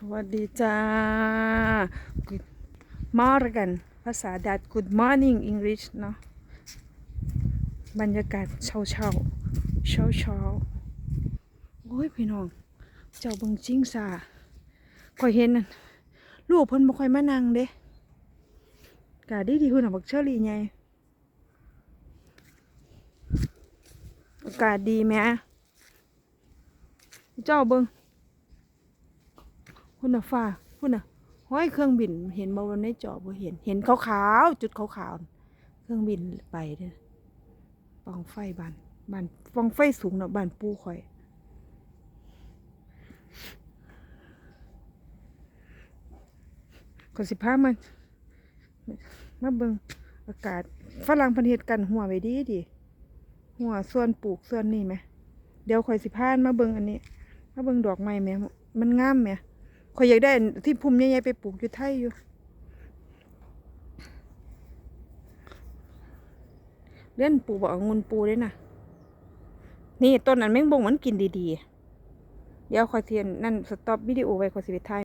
สวัสดีจ้า Good morning ภาษาดัด Good morning English เนาะบรรยากาศเช้าเช้าเช้าเช้าโอ้ยพี่น้อง เจ้าบังจิงซาคอยเห็นนั่นลูกเพิ่นบ่ค่อยมานั่งเด้กาดีดีคุณน่ะบักเชอรี่ไงอากาศดีแหมเจ้าเบิง คุณน่ะฟ้าคุณน่ะห้อยเครื่องบินเห็นบ่วันในจอบ่เห็น เห็นขาวๆจุดขาวๆเครื่องบินไปเด้อปองไฟบานบานปองไฟสูงเนาะบานปูข่อยก็สิพามันมาเบิ่งอากาศฝรั่งพันเฮ็ดกันหัวไว้ดีดีหัวส่วนปลูกส่วนนี่ไหมเดี๋ยวข่อยสิพานมาเบิ่งอันนี้ มาเบิ่งดอกไม้แหมมันงามแหม ข่อยอยากได้ที่พุ่มใหญ่ๆไปปลูกอยู่ไทยอยู่ เล่นปลูกบอกงุนปูด้วยนะนี่ต้นนั้นแมงบงมันกินดีๆ เดี๋ยวข่อยเทียนนั่นสต็อปวิดีโอไว้ข่อยสิไปถ่าย